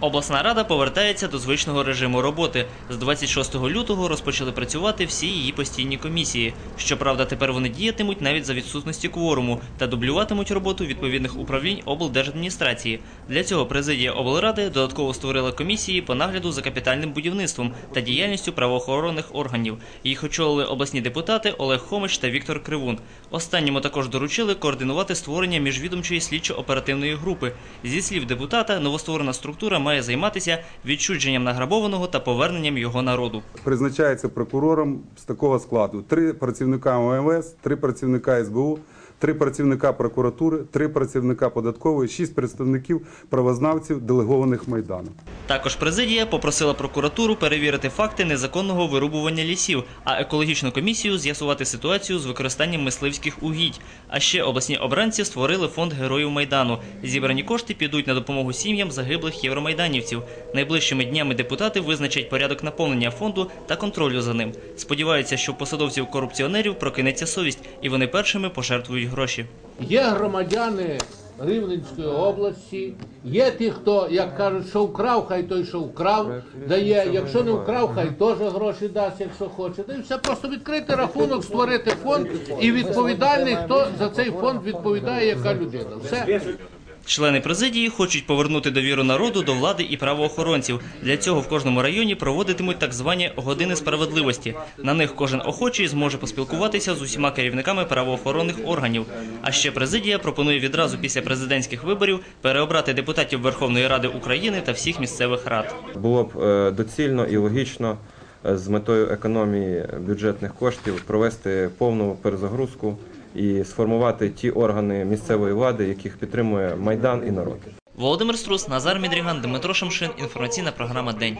Обласна рада повертається до звичного режиму роботи. З 26 лютого розпочали працювати всі її постійні комісії. Щоправда, тепер вони діятимуть навіть за відсутності кворуму та дублюватимуть роботу відповідних управлінь облдержадміністрації. Для цього президія облради додатково створила комісії по нагляду за капітальним будівництвом та діяльністю правоохоронних органів. Їх очолили обласні депутати Олег Хомич та Віктор Кривун. Останньому також доручили координувати створення міжвідомчої слідчо-оперативної групи. Зі слів депутата, новостворена структура має займатися відчудженням награбованого та поверненням його народу. призначається прокурором з такого складу: три працівника ОМВС, три працівника СБУ, три працівника прокуратури, три працівника податкової, шість представників правознавців делегованих майдану. Також президія попросила прокуратуру перевірити факти незаконного вирубування лісів, а екологічну комісію з'ясувати ситуацію з використанням мисливських угідь. А ще обласні обранці створили фонд героїв майдану. Зібрані кошти підуть на допомогу сім'ям загиблих євромайданівців. Найближчими днями депутати визначать порядок наповнення фонду та контролю за ним. Сподіваються, що посадовців корупціонерів прокинеться совість, і вони першими пожертвують гроші. Є громадяни Рівненської області, є ті, хто, як кажуть, що вкрав, хай той, що вкрав, дає. Якщо не вкрав, хай теж гроші дасть, якщо хоче. Та й все просто відкрити рахунок, створити фонд, і відповідальний, хто за цей фонд відповідає, яка людина. Все. Члени президії хочуть повернути довіру народу до влади і правоохоронців. Для цього в кожному районі проводитимуть так звані години справедливості. На них кожен охочий зможе поспілкуватися з усіма керівниками правоохоронних органів. А ще президія пропонує відразу після президентських виборів переобрати депутатів Верховної Ради України та всіх місцевих рад. Було б е, доцільно і логічно е, з метою економії бюджетних коштів провести повну перезагрузку і сформувати ті органи місцевої влади, яких підтримує майдан і народ. Володимир Струс, Назар Мідріган, Дмитро Шамшин. Інформаційна програма День.